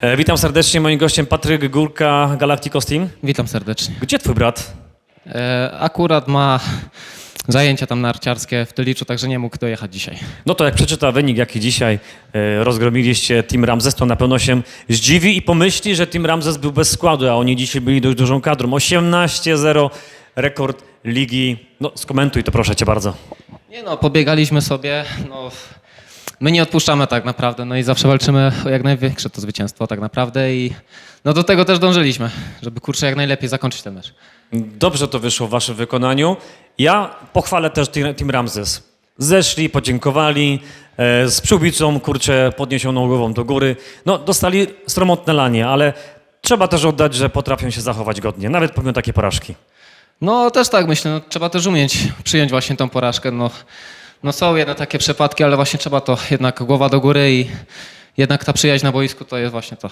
E, Witam serdecznie, moim gościem Patryk Górka, Galacticos Team. Witam serdecznie. Gdzie twój brat? E, akurat ma zajęcia tam narciarskie w Tyliczu, także nie mógł dojechać dzisiaj. No to jak przeczyta wynik, jaki dzisiaj e, rozgromiliście Team Ramzes, to na pewno się zdziwi i pomyśli, że Team Ramzes był bez składu, a oni dzisiaj byli dość dużą kadrą. 18-0, rekord ligi. No skomentuj to proszę cię bardzo. Nie no, pobiegaliśmy sobie, no... My nie odpuszczamy tak naprawdę, no i zawsze walczymy o jak największe to zwycięstwo tak naprawdę i no do tego też dążyliśmy, żeby kurczę jak najlepiej zakończyć ten mecz. Dobrze to wyszło w waszym wykonaniu. Ja pochwalę też Team Ramzes. Zeszli, podziękowali, e, z przyłbicą, kurczę, podniesioną głową do góry. No, dostali sromotne lanie, ale trzeba też oddać, że potrafią się zachować godnie, nawet pomimo takiej porażki. No też tak myślę, no, trzeba też umieć przyjąć właśnie tą porażkę, no, no są jedne takie przypadki, ale właśnie trzeba to jednak głowa do góry i jednak ta przyjaźń na boisku to jest właśnie to.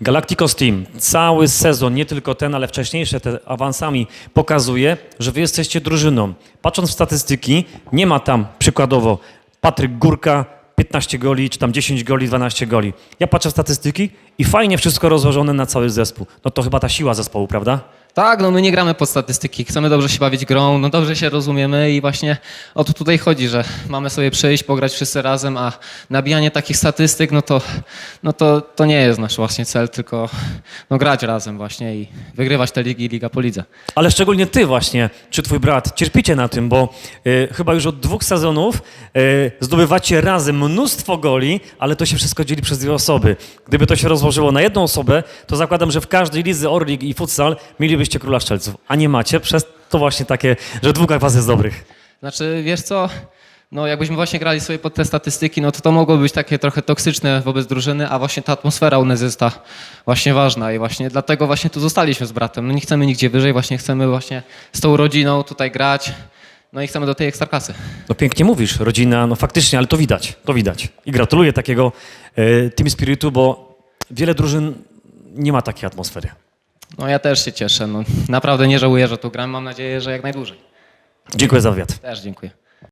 Galacticos Team cały sezon, nie tylko ten, ale wcześniejsze te awansami pokazuje, że wy jesteście drużyną. Patrząc w statystyki, nie ma tam przykładowo Patryk Górka 15 goli, czy tam 10 goli, 12 goli. Ja patrzę w statystyki i fajnie wszystko rozłożone na cały zespół. No to chyba ta siła zespołu, prawda? Tak, no my nie gramy pod statystyki, chcemy dobrze się bawić grą, no dobrze się rozumiemy i właśnie o to tutaj chodzi, że mamy sobie przyjść, pograć wszyscy razem, a nabijanie takich statystyk, no to, no to, to nie jest nasz właśnie cel, tylko no grać razem właśnie i wygrywać te ligi, liga po lidze. Ale szczególnie ty właśnie, czy twój brat, cierpicie na tym, bo y, chyba już od dwóch sezonów y, zdobywacie razem mnóstwo goli, ale to się wszystko dzieli przez dwie osoby. Gdyby to się rozłożyło na jedną osobę, to zakładam, że w każdej lidze Orlik i Futsal mielibyście króla szczelców, a nie macie, przez to właśnie takie, że dwóch was jest dobrych. Znaczy, wiesz co, no jakbyśmy właśnie grali sobie pod te statystyki, no to to mogło być takie trochę toksyczne wobec drużyny, a właśnie ta atmosfera u nas jest ta właśnie ważna i właśnie dlatego właśnie tu zostaliśmy z bratem. No nie chcemy nigdzie wyżej, właśnie chcemy właśnie z tą rodziną tutaj grać, no i chcemy do tej ekstraklasy. No pięknie mówisz, rodzina, no faktycznie, ale to widać, to widać. I gratuluję takiego y, team spiritu, bo wiele drużyn nie ma takiej atmosfery. No ja też się cieszę, no naprawdę nie żałuję, że tu gram, mam nadzieję, że jak najdłużej. Dziękuję za wywiad. Też dziękuję.